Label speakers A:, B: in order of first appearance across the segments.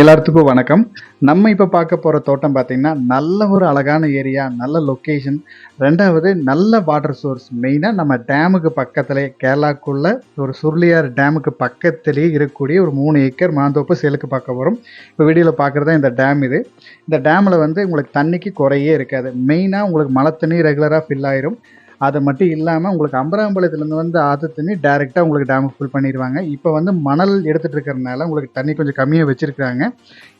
A: எல்லாத்துக்கும் வணக்கம். நம்ம இப்போ பார்க்க போகிற தோட்டம் பார்த்திங்கன்னா நல்ல ஒரு அழகான ஏரியா நல்ல லொக்கேஷன் ரெண்டாவது நல்ல வாட்டர் சோர்ஸ் மெயினாக நம்ம டேமுக்கு பக்கத்துலேயே கேரளாக்குள்ள ஒரு சுருளியார் டேமுக்கு பக்கத்துலேயே இருக்கக்கூடிய ஒரு மூணு ஏக்கர் மாந்தோப்பு சேலுக்கு பார்க்க வரும் இப்போ வீடியோவில் பார்க்குறது இந்த டேம் இது. இந்த டேமில் வந்து உங்களுக்கு தண்ணிக்கு குறையே இருக்காது. மெயினாக உங்களுக்கு மழை தண்ணி ரெகுலராக ஃபில் ஆயிரும். அது மட்டும் இல்லாமல் உங்களுக்கு அம்பராம்பாளையத்துலேருந்து வந்து ஆற்று தண்ணி டேரெக்டாக உங்களுக்கு டேமுக்கு ஃபுல் பண்ணிடுவாங்க இப்போ வந்து மணல் எடுத்துகிட்டு இருக்கிறதுனால உங்களுக்கு தண்ணி கொஞ்சம் கம்மியாக வச்சுருக்காங்க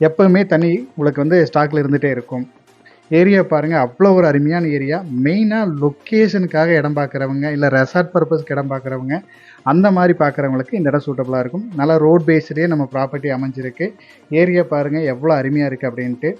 A: எப்போவுமே தண்ணி உங்களுக்கு வந்து ஸ்டாக்கில் இருந்துகிட்டே இருக்கும். ஏரியா பாருங்கள் அவ்வளோ ஒரு அருமையான ஏரியா மெயினாக லொக்கேஷனுக்காக இடம் பார்க்குறவங்க இல்லை ரெசார்ட் பர்பஸ்க்கு இடம் பார்க்குறவங்க அந்த மாதிரி பார்க்குறவங்களுக்கு இந்த இடம் சூட்டபுளாக இருக்கும். நல்லா ரோட் பேஸ்லேயே நம்ம ப்ராப்பர்ட்டி அமைஞ்சிருக்கு. ஏரியா பாருங்கள் எவ்வளோ அருமையாக இருக்குது அப்படின்ட்டு.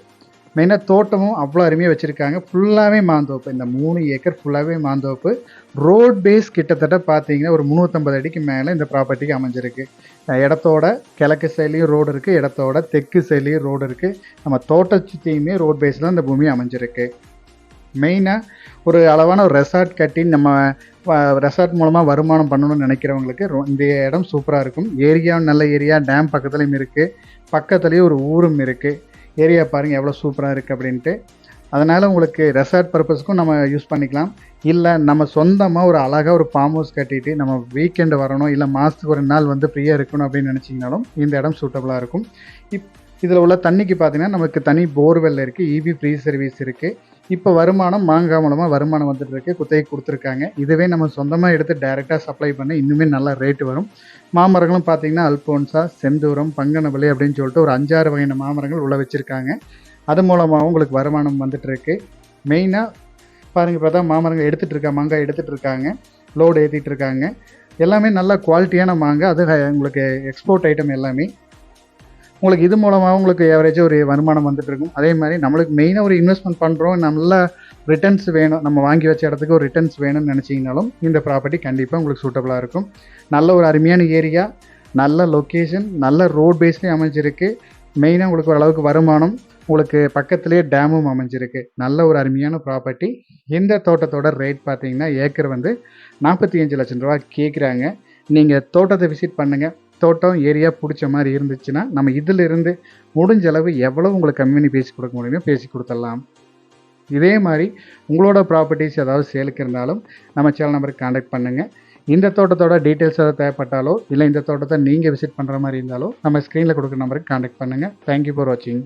A: மெயினாக தோட்டமும் அவ்வளோ அருமையாக வச்சுருக்காங்க. ஃபுல்லாகவே மாந்தோப்பு. இந்த மூணு ஏக்கர் ஃபுல்லாகவே மாந்தோப்பு. ரோட் பேஸ் கிட்டத்தட்ட பார்த்தீங்கன்னா ஒரு முந்நூற்றம்பது அடிக்கு மேலே இந்த ப்ராப்பர்ட்டிக்கு அமைஞ்சிருக்கு. இடத்தோட கிழக்கு சைட்லேயும் ரோடு இருக்குது இடத்தோட தெற்கு சைட்லேயும் ரோடு இருக்குது நம்ம தோட்ட சுற்றியுமே ரோட் பேஸில் இந்த பூமி அமைஞ்சிருக்கு. மெயினாக ஒரு அளவான ஒரு ரெசார்ட் கட்டி நம்ம ரெசார்ட் மூலமாக வருமானம் பண்ணணும்னு நினைக்கிறவங்களுக்கு ரொ- இந்த இடம் சூப்பராக இருக்கும். ஏரியாவும் நல்ல ஏரியா டேம் பக்கத்துலேயும் இருக்குது பக்கத்துலேயும் ஒரு ஊரும் இருக்குது ஏரியா பாருங்கள் எவ்வளோ சூப்பராக இருக்குது அப்படின்ட்டு. அதனால் உங்களுக்கு ரெசார்ட் பர்பஸ்க்கும் நம்ம யூஸ் பண்ணிக்கலாம். இல்லை நம்ம சொந்தமாக ஒரு அழகாக ஒரு ஃபார்ம் ஹவுஸ் கட்டிட்டு நம்ம வீக்கெண்டு வரணும் இல்லை மாதத்துக்கு ஒரு நாள் வந்து ஃப்ரீயாக இருக்கணும் அப்படின்னு நினச்சிங்கனாலும் இந்த இடம் சூட்டபுளாக இருக்கும். இப் இதில் உள்ள தண்ணிக்கு பார்த்தீங்கன்னா நமக்கு தனி போர்வெல் இருக்குது இபி ஃப்ரீ சர்வீஸ் இருக்குது இப்போ வருமானம் மாங்காய் மூலமாக வருமானம் வந்துட்டு இருக்கு குத்தகை கொடுத்துருக்காங்க. இதுவே நம்ம சொந்தமாக எடுத்து டைரெக்டாக சப்ளை பண்ண இன்னுமே நல்ல ரேட்டு வரும். மாமரங்களும் பார்த்தீங்கன்னா அல்போன்சா செந்தூரம் பங்கனவலி அப்படின்னு சொல்லிட்டு ஒரு அஞ்சாறு வகையான மாமரங்கள் உள்ள வச்சுருக்காங்க. அது மூலமாகவும் உங்களுக்கு வருமானம் வந்துட்டு இருக்கு மெயினாக பாருங்கள் இப்போ தான் மாமரங்கள் எடுத்துகிட்டு இருக்காங்க மாங்காய் எடுத்துகிட்டு இருக்காங்க. லோடு ஏற்றிட்டு இருக்காங்க. எல்லாமே நல்ல குவாலிட்டியான மாங்காய். அது உங்களுக்கு எக்ஸ்போர்ட் ஐட்டம் எல்லாமே. உங்களுக்கு இது மூலமாக உங்களுக்கு ஏவரேஜாக ஒரு வருமானம் வந்துட்டு இருக்கும். அதே மாதிரி நம்மளுக்கு மெயினாக ஒரு இன்வெஸ்ட்மெண்ட் பண்ணுறோம் நல்ல ரிட்டர்ன்ஸ் வேணும் நம்ம வாங்கி வச்ச இடத்துக்கு ஒரு ரிட்டர்ன்ஸ் வேணும்னு நினச்சிங்கனாலும் இந்த ப்ராப்பர்ட்டி கண்டிப்பாக உங்களுக்கு சூட்டபுளாக இருக்கும். நல்ல ஒரு அருமையான ஏரியா நல்ல லொக்கேஷன் நல்ல ரோட் பேஸ்லேயும் அமைஞ்சிருக்கு. மெயினாக உங்களுக்கு ஓரளவுக்கு வருமானம் உங்களுக்கு பக்கத்துலேயே டேமும் அமைஞ்சிருக்கு. நல்ல ஒரு அருமையான ப்ராப்பர்ட்டி இந்த தோட்டத்தோட ரேட் பார்த்தீங்கன்னா ஏக்கர் வந்து நாற்பத்தி அஞ்சு லட்சம் ரூபா கேட்குறாங்க நீங்கள் தோட்டத்தை விசிட் பண்ணுங்கள் தோட்டம் ஏரியா பிடிச்ச மாதிரி இருந்துச்சுன்னா நம்ம இதிலிருந்து முடிஞ்ச அளவு எவ்வளோ உங்களுக்கு கம்மி பேசி கொடுக்க முடியுமோ பேசி கொடுத்துடலாம். இதே மாதிரி உங்களோட ப்ராப்பர்ட்டிஸ் ஏதாவது சேலுக்கு இருந்தாலும் நம்ம சேனல் நம்பருக்கு காண்டாக்ட் பண்ணுங்கள் இந்த தோட்டத்தோட டீட்டெயில்ஸ் ஏதாவது தேவைப்பட்டாலோ இல்லை இந்த தோட்டத்தை நீங்கள் விசிட் பண்ணுற மாதிரி இருந்தாலோ நம்ம ஸ்க்ரீனில் கொடுக்குற நம்பருக்கு காண்டாக்ட் பண்ணுங்கள் தேங்க்யூ ஃபார் வாட்சிங்